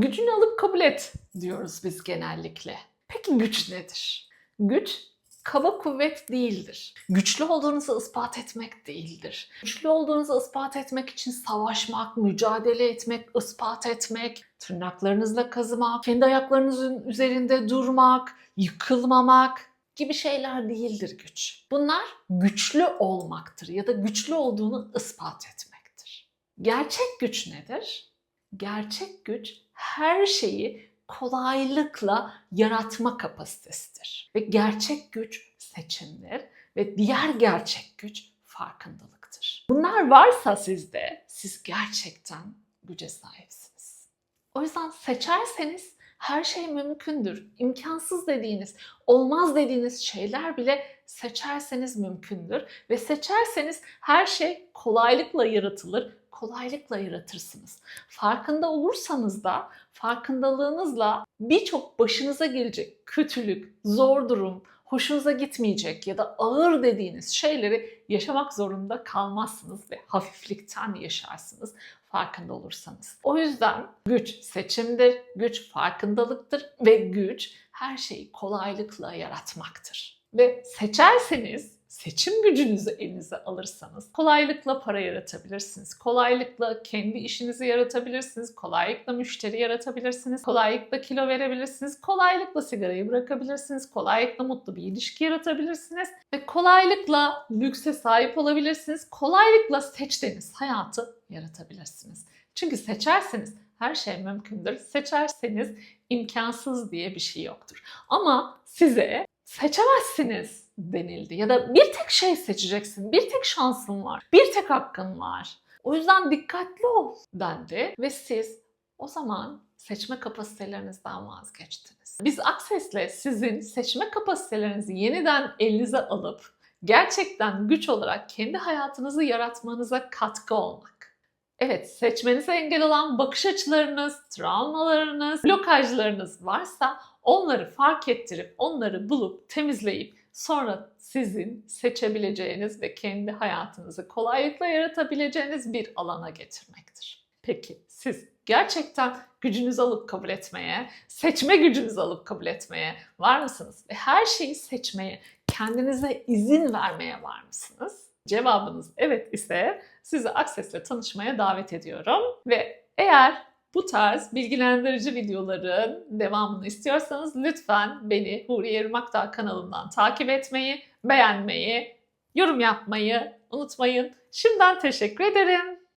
Gücünü alıp kabul et diyoruz biz genellikle. Peki güç nedir? Güç kaba kuvvet değildir. Güçlü olduğunuzu ispat etmek değildir. Güçlü olduğunuzu ispat etmek için savaşmak, mücadele etmek, ispat etmek, tırnaklarınızla kazımak, kendi ayaklarınızın üzerinde durmak, yıkılmamak gibi şeyler değildir güç. Bunlar güçlü olmaktır ya da güçlü olduğunu ispat etmektir. Gerçek güç nedir? Gerçek güç her şeyi kolaylıkla yaratma kapasitesidir. Ve gerçek güç seçimdir ve diğer gerçek güç farkındalıktır. Bunlar varsa sizde siz gerçekten güce sahipsiniz. O yüzden seçerseniz her şey mümkündür. İmkansız dediğiniz, olmaz dediğiniz şeyler bile seçerseniz mümkündür ve seçerseniz her şey kolaylıkla yaratılır, kolaylıkla yaratırsınız. Farkında olursanız da farkındalığınızla birçok başınıza gelecek kötülük, zor durum, hoşunuza gitmeyecek ya da ağır dediğiniz şeyleri yaşamak zorunda kalmazsınız ve hafiflikten yaşarsınız farkında olursanız. O yüzden güç seçimdir, güç farkındalıktır ve güç her şeyi kolaylıkla yaratmaktır. Ve seçerseniz seçim gücünüzü elinize alırsanız kolaylıkla para yaratabilirsiniz. Kolaylıkla kendi işinizi yaratabilirsiniz. Kolaylıkla müşteri yaratabilirsiniz. Kolaylıkla kilo verebilirsiniz. Kolaylıkla sigarayı bırakabilirsiniz. Kolaylıkla mutlu bir ilişki yaratabilirsiniz. Ve kolaylıkla lükse sahip olabilirsiniz. Kolaylıkla seçtiğiniz hayatı yaratabilirsiniz. Çünkü seçerseniz her şey mümkündür. Seçerseniz imkansız diye bir şey yoktur. Ama size seçemezsiniz denildi. Ya da bir tek şey seçeceksin, bir tek şansın var, bir tek hakkın var. O yüzden dikkatli ol dendi ve siz o zaman seçme kapasitelerinizden vazgeçtiniz. Biz Access'le sizin seçme kapasitelerinizi yeniden elinize alıp gerçekten güç olarak kendi hayatınızı yaratmanıza katkı olmak. Evet, seçmenize engel olan bakış açılarınız, travmalarınız, blokajlarınız varsa onları fark ettirip, onları bulup, temizleyip sonra sizin seçebileceğiniz ve kendi hayatınızı kolaylıkla yaratabileceğiniz bir alana getirmektir. Peki siz gerçekten gücünüzü alıp kabul etmeye, seçme gücünüzü alıp kabul etmeye var mısınız? Ve her şeyi seçmeye, kendinize izin vermeye var mısınız? Cevabınız evet ise sizi Access'le tanışmaya davet ediyorum. Ve eğer bu tarz bilgilendirici videoların devamını istiyorsanız lütfen beni Huriye Irmakdağ kanalından takip etmeyi, beğenmeyi, yorum yapmayı unutmayın. Şimdiden teşekkür ederim.